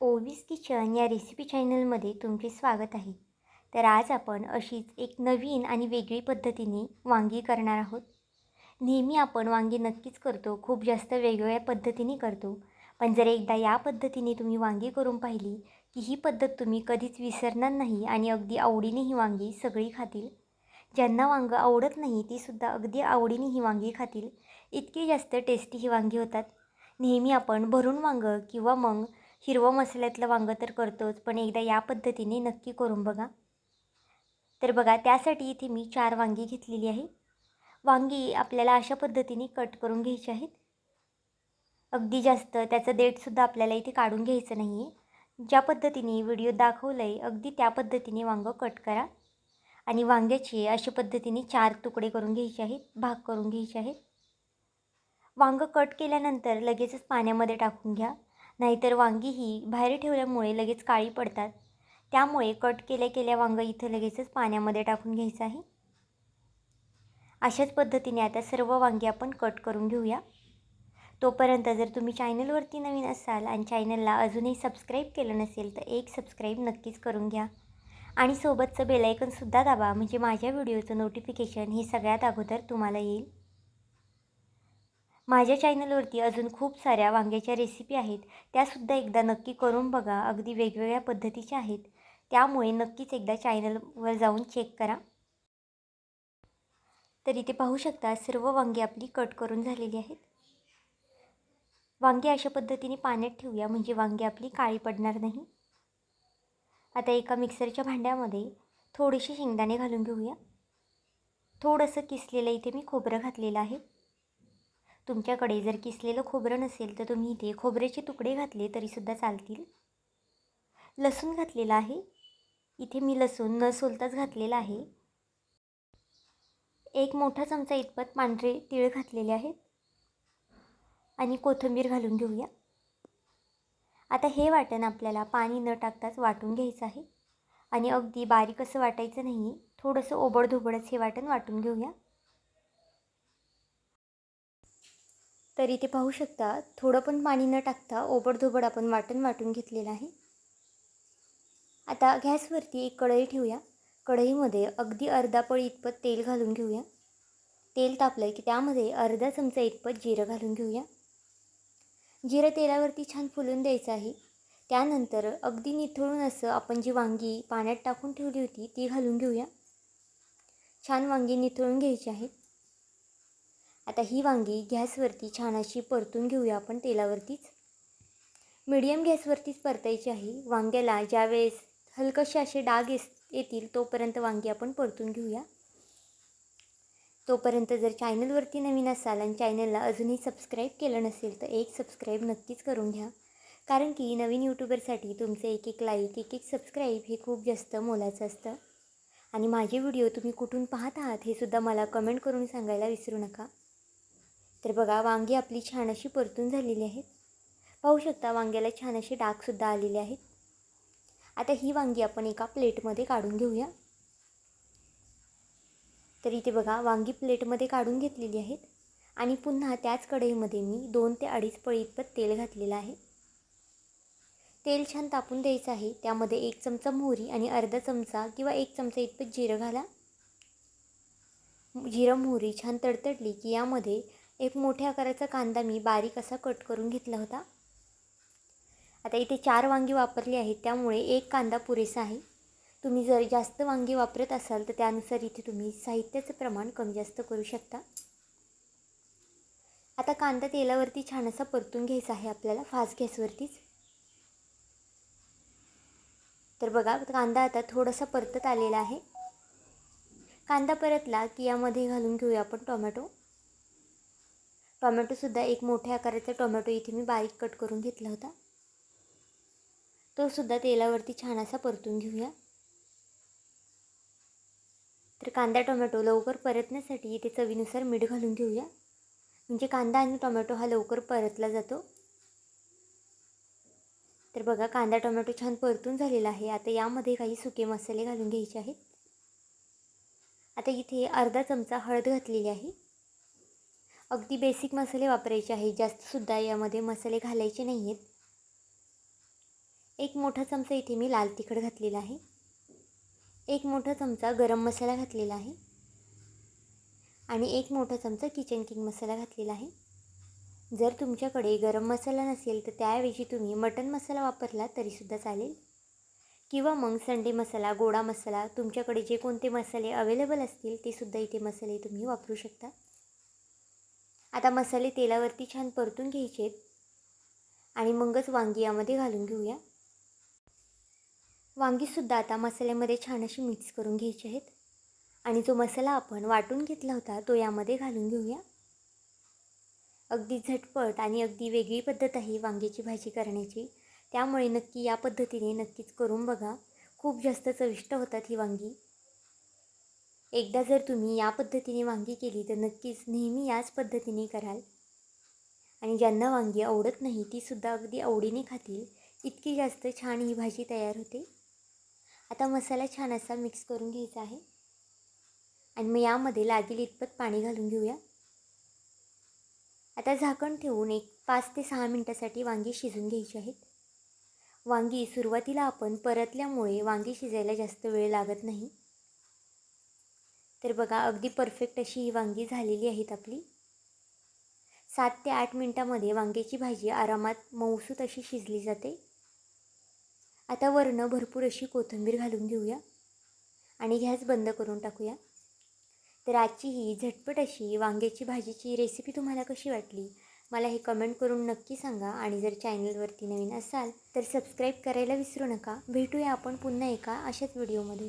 ओवीस kitchen या recipe चॅनलमध्ये तुमचे स्वागत आहे. तर आज आपण अशीच एक नवीन आणि वेगळी पद्धतीने वांगी करणार आहोत. नेहमी आपण वांगी नक्कीच करतो खूप जास्त वेगवेगळ्या पद्धतीने करतो. पण जर एकदा या पद्धतीने तुम्ही वांगी करून पाहिली की ही पद्धत तुम्ही कधीच विसरणार नाही आणि अगदी आवडीने ही वांगी सगळी खातील. ज्यांना वांगं आवडत नाही तीसुद्धा अगदी आवडीने ही वांगी खातील. इतकी जास्त टेस्टी ही वांगी होतात. नेहमी आपण भरून वांगं किंवा मग हिरवं मसाल्यातलं वांगं तर करतोच पण एकदा या पद्धतीने नक्की करून बघा. तर बघा त्यासाठी इथे मी चार वांगी घेतलेली आहे. वांगी आपल्याला अशा पद्धतीने कट करून घ्यायची आहेत. अगदी जास्त त्याचं देठसुद्धा आपल्याला इथे काढून घ्यायचं नाही आहे ज्या पद्धतीने व्हिडिओ दाखवलं आहे अगदी त्या पद्धतीने वांगं कट करा. आणि वांग्याचे अशा पद्धतीने चार तुकडे करून घ्यायचे आहेत भाग करून घ्यायचे आहेत. वांगं कट केल्यानंतर लगेचच पाण्यामध्ये टाकून घ्या. नाहीतर वांगी ही बाहेर ठेवल्यामुळे लगेच काळी पडतात. त्यामुळे कट केल्या केल्या वांगं इथं लगेचच पाण्यामध्ये टाकून घ्यायचं आहे. अशाच पद्धतीने आता सर्व वांगी आपण कट करून घेऊया. तोपर्यंत जर तुम्ही चॅनलवरती नवीन असाल आणि चॅनलला अजूनही सबस्क्राईब केलं नसेल तर एक सबस्क्राईब नक्कीच करून घ्या. आणि सोबतचं बेलायकनसुद्धा दाबा म्हणजे माझ्या व्हिडिओचं नोटिफिकेशन हे सगळ्यात अगोदर तुम्हाला येईल. माझ्या चॅनलवरती अजून खूप साऱ्या वांग्याच्या रेसिपी आहेत. त्यासुद्धा एकदा नक्की करून बघा. अगदी वेगवेगळ्या पद्धतीच्या आहेत. त्यामुळे नक्कीच एकदा चॅनलवर जाऊन चेक करा. तर इथे पाहू शकता सर्व वांगी आपली कट करून झालेली आहेत. वांगी अशा पद्धतीने पाण्यात ठेवूया म्हणजे वांगी आपली काळी पडणार नाही. आता एका मिक्सरच्या भांड्यामध्ये थोडेसे शेंगदाणे घालून घेऊया. थोडंसं किसलेलं इथे मी खोबरं घातलेलं आहे. तुमच्याकडे जर किसलेलं खोबरं नसेल तर तुम्ही इथे खोबऱ्याचे तुकडे घातले तरीसुद्धा चालतील. लसूण घातलेला आहे. इथे मी लसूण न सोलताच घातलेला आहे. एक मोठा चमचा इतपत पांढरे तीळ घातलेले आहेत. आणि कोथिंबीर घालून घेऊया. आता हे वाटण आपल्याला पाणी न टाकताच वाटून घ्यायचं आहे. आणि अगदी बारीक असं वाटायचं नाही थोडंसं ओबडधोबडच हे वाटण वाटून घेऊया. तर इथे पाहू शकता थोडं पण पाणी न टाकता ओबडधोबड आपण वाटण वाटून घेतलेलं आहे. आता गॅसवरती एक कढई ठेवूया. कढईमध्ये अगदी अर्धा पळ इतपत तेल घालून घेऊया. तेल तापलं की त्यामध्ये अर्धा चमचा इतपत जिरं घालून घेऊया. जिरं तेलावरती छान फुलून द्यायचं आहे. त्यानंतर अगदी निथळून असं आपण जी वांगी पाण्यात टाकून ठेवली होती ती घालून घेऊया. छान वांगी निथळून घ्यायची आहेत आता ही वांगी गॅसवरती छान अशी परतून घेऊया आपण तेलावरतीच. मिडियम गॅसवरतीच परतायची आहे. वांग्याला ज्यावेळेस हलकसे असे डाग येस येतील तोपर्यंत वांगी आपण परतून घेऊया. तोपर्यंत जर चॅनलवरती नवीन असाल आणि चॅनलला अजूनही सबस्क्राईब केलं नसेल तर एक सबस्क्राईब नक्कीच करून घ्या. कारण की नवीन यूट्यूबरसाठी तुमचं एक एक लाईक एक एक सबस्क्राईब हे खूप जास्त मोलाचं असतं. आणि माझे व्हिडिओ तुम्ही कुठून पाहत आहात हे सुद्धा मला कमेंट करून सांगायला विसरू नका. तर बघा वांगी आपली छान अशी परतून झालेली आहेत. पाहू शकता वांग्याला छान असे डागसुद्धा आलेले आहेत. आता ही वांगी आपण एका प्लेटमध्ये काढून घेऊया. तर इथे बघा वांगी प्लेटमध्ये काढून घेतलेली आहेत. आणि पुन्हा त्याच कढईमध्ये मी दोन ते अडीच पळी इतपत तेल घातलेलं आहे. तेल छान तापून द्यायचं आहे. त्यामध्ये एक चमचा मोहरी आणि अर्धा चमचा किंवा एक चमचा इतपत जिरं घाला. जिरं मोहरी छान तडतडली की यामध्ये एक मोठ्या आकाराचा कांदा मी बारीक असा कट करून घेतला होता. आता इथे चार वांगी वापरली आहेत त्यामुळे एक कांदा पुरेसा आहे. तुम्ही जर जास्त वांगी वापरत असाल तर त्यानुसार इथे तुम्ही साहित्याचं प्रमाण कमी जास्त करू शकता. आता कांदा तेलावरती छान असा परतून घ्यायचा आहे आपल्याला फास्ट गॅसवरतीच. तर बघा कांदा आता थोडासा परतत आलेला आहे. कांदा परतला की यामध्ये घालून घेऊया आपण टोमॅटो. टोमॅटोसुद्धा एक मोठ्या आकाराचा टोमॅटो इथे मी बारीक कट करून घेतला होता. तो सुद्धा तेलावरती छान असा परतून घेऊया. तर कांदा टोमॅटो लवकर परतण्यासाठी इथे चवीनुसार मीठ घालून घेऊया. म्हणजे कांदा आणि टोमॅटो हा लवकर परतला जातो. तर बघा कांदा टोमॅटो छान परतून झालेला आहे. आता यामध्ये काही सुके मसाले घालून घ्यायचे आहेत. आता इथे अर्धा चमचा हळद घातलेली आहे. अगदी बेसिक मसाले वापरायचे आहेत. जास्तसुद्धा यामध्ये मसाले घालायचे नाही आहेत एक मोठा चमचा इथे मी लाल तिखट घातलेला आहे. एक मोठा चमचा गरम मसाला घातलेला आहे. आणि एक मोठा चमचा किचन किंग मसाला घातलेला आहे. जर तुमच्याकडे गरम मसाला नसेल तर त्याऐवजी तुम्ही मटन मसाला वापरला तरीसुद्धा चालेल. किंवा मग संडे मसाला गोडा मसाला तुमच्याकडे जे कोणते मसाले अवेलेबल असतील ते सुद्धा इथे मसाले तुम्ही वापरू शकता. आता मसाले तेलावरती छान परतून घ्यायचे आहेत. आणि मगच वांगी यामध्ये घालून घेऊया. वांगीसुद्धा आता मसाल्यामध्ये छान अशी मिक्स करून घ्यायची आहेत. आणि जो मसाला आपण वाटून घेतला होता तो यामध्ये घालून घेऊया. अगदी झटपट आणि अगदी वेगळी पद्धत आहे वांग्याची भाजी करण्याची. त्यामुळे नक्की या पद्धतीने नक्कीच करून बघा. खूप जास्त चविष्ट होतात ही वांगी. एकदा जर तुम्ही या पद्धतीने वांगी केली तर नक्कीच नेहमी याच पद्धतीने कराल. आणि ज्यांना वांगी आवडत नाही तीसुद्धा अगदी आवडीने खातील. इतकी जास्त छान ही भाजी तयार होते. आता मसाला छान असा मिक्स करून घ्यायचा आहे. आणि मग यामध्ये लागेल इतपत पाणी घालून घेऊया. आता झाकण ठेवून एक पाच ते सहा मिनटासाठी वांगी शिजून घ्यायची आहेत. वांगी सुरुवातीला आपण परतल्यामुळे वांगी शिजायला जास्त वेळ लागत नाही. तर बघा अगदी परफेक्ट अशी ही वांगी झालेली आहेत आपली. सात ते आठ मिनटामध्ये वांग्याची भाजी आरामात मऊसूत अशी शिजली जाते. आता वरनं भरपूर अशी कोथिंबीर घालून घेऊया आणि गॅस बंद करून टाकूया. तर आजची ही झटपट अशी वांग्याची भाजीची रेसिपी तुम्हाला कशी वाटली? मला हे कमेंट करून नक्की सांगा आणि जर चॅनलवरती नवीन असाल तर सबस्क्राईब करायला विसरू नका. भेटूया आपण पुन्हा एका अशाच व्हिडिओमध्ये